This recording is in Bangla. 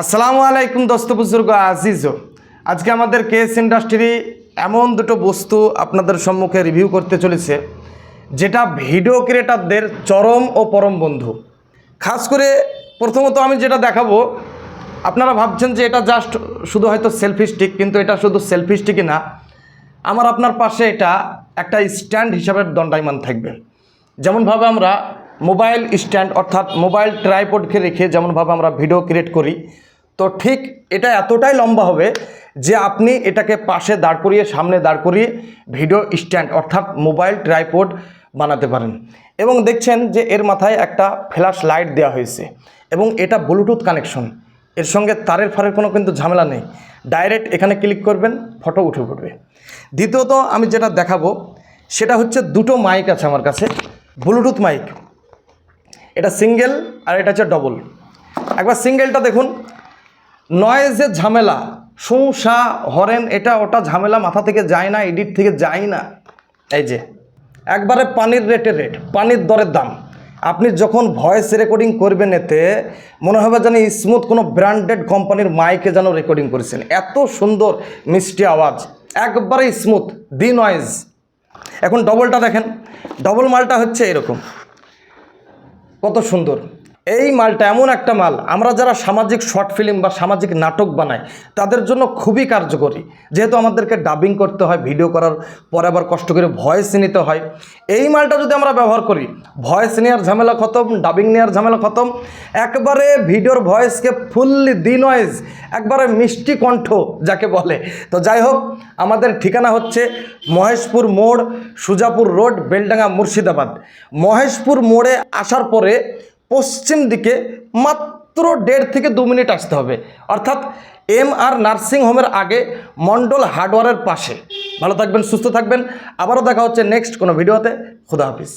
আসসালামু আলাইকুম দোস্ত বুজুর্গ আজিজ। আজকে আমাদের কেস ইন্ডাস্ট্রি এমন দুটো বস্তু আপনাদের সম্মুখে রিভিউ করতে চলেছে, যেটা ভিডিও ক্রিয়েটারদের চরম ও পরম বন্ধু। খাস করে প্রথমত আমি যেটা দেখাবো, আপনারা ভাবছেন যে এটা জাস্ট শুধু হয়তো সেলফি স্টিক কিন্তু এটা শুধু সেলফি স্টিকই না। আমার আপনার পাশে এটা একটা স্ট্যান্ড হিসাবে দণ্ডায়মান থাকবে। যেমনভাবে আমরা মোবাইল স্ট্যান্ড অর্থাৎ মোবাইল ট্রাইপডকে রেখে যেমনভাবে আমরা ভিডিও ক্রিয়েট করি তো ঠিক এটা এতটাই লম্বা হবে যে আপনি এটাকে পাশে দাঁড় করিয়ে, সামনে দাঁড় করিয়ে ভিডিও স্ট্যান্ড অর্থাৎ মোবাইল ট্রাইপড বানাতে পারেন। এবং দেখছেন যে এর মাথায় একটা ফ্ল্যাশ লাইট দেওয়া হয়েছে এবং এটা ব্লুটুথ কানেকশন। এর সঙ্গে তারের ফারের কোনো কিন্তু ঝামেলা নেই। ডাইরেক্ট এখানে ক্লিক করবেন, ফটো উঠে পড়বে। দ্বিতীয়ত আমি যেটা দেখাবো, সেটা হচ্ছে দুটো মাইক আছে আমার কাছে, ব্লুটুথ মাইক। এটা সিঙ্গেল আর এটা হচ্ছে ডবল। একবার সিঙ্গেলটা দেখুন। নয়েজের ঝামেলা। শোঁসা হরেন, এটা ওটা ঝামেলা মাথা থেকে যায় না এডিট থেকে যায় না। এই যে, একবারে পানির রেটের রেট পানির দরের দাম। আপনি যখন ভয়েস রেকর্ডিং করবেন এতে, মনে হবে যেন স্মুথ কোনো ব্র্যান্ডেড কোম্পানির মাইকে যেন রেকর্ডিং করেছেন। এত সুন্দর, মিষ্টি আওয়াজ। একবারে স্মুথ দি নয়েজ এখন ডবলটা দেখেন। ডবল মালটা হচ্ছে এরকম। কত সুন্দর। এই মালটা এমন একটা মাল, আমরা যারা সামাজিক শর্ট ফিল্ম বা সামাজিক নাটক বানাই, তাদের জন্য খুবই কার্যকরী। যেহেতু আমাদেরকে ডাবিং করতে হয় ভিডিও করার পরে আবার কষ্ট করে ভয়েস নিতে হয়। এই মালটা যদি আমরা ব্যবহার করি ভয়েস নেওয়ার ঝামেলা খতম ডাবিং নেওয়ার ঝামেলা খতম, একবারে ভিডিওর ভয়েসকে ফুললি দি নয়েজ একবারে মিষ্টি কণ্ঠ যাকে বলে। তো যাই হোক, আমাদের ঠিকানা হচ্ছে মহেশপুর মোড়, সুজাপুর রোড, বেলডাঙ্গা মুর্শিদাবাদ। মহেশপুর মোড়ে আসার পরে পশ্চিম দিকে মাত্র দেড় থেকে দু মিনিট আসতে হবে। অর্থাৎ এম আর নার্সিং হোমের আগে মন্ডল হার্ডওয়ারের পাশে। ভালো থাকবেন, সুস্থ থাকবেন। আবারও দেখা হচ্ছে নেক্সট কোনো ভিডিওতে। খুদা হাফিজ।